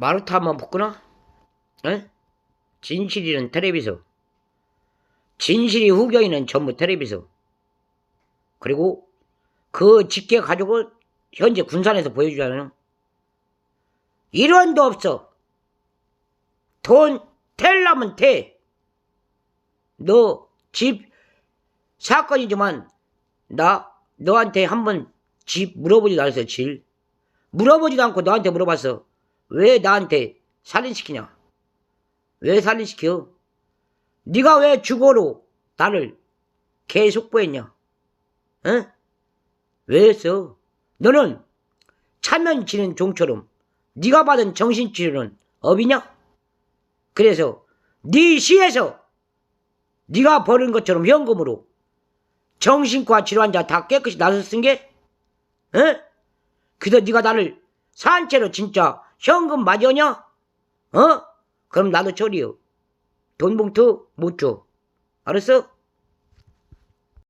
마루타 한번 붙구나? 에? 진실이는 텔레비서. 진실이 후경이는 전부 텔레비서. 그리고 그 직계 가지고 현재 군산에서 보여주잖아요. 1원도 없어. 돈 텔라면 태. 너집 사건이지만 나 너한테 한번 집 물어보지도 않았어 질. 물어보지도 않고 너한테 물어봤어. 왜 나한테 살인시키냐? 왜 살인시켜? 네가 왜 주거로 나를 계속 보했냐? 응? 왜 했어? 너는 차면 지는 종처럼 네가 받은 정신치료는 업이냐? 그래서 네 시에서 네가 버린 것처럼 현금으로 정신과 질환자 다 깨끗이 나서 쓴 게? 응? 그래서 네가 나를 산채로 진짜 현금 맞이하냐? 어? 그럼 나도 처리요. 돈 봉투 못 줘. 알았어?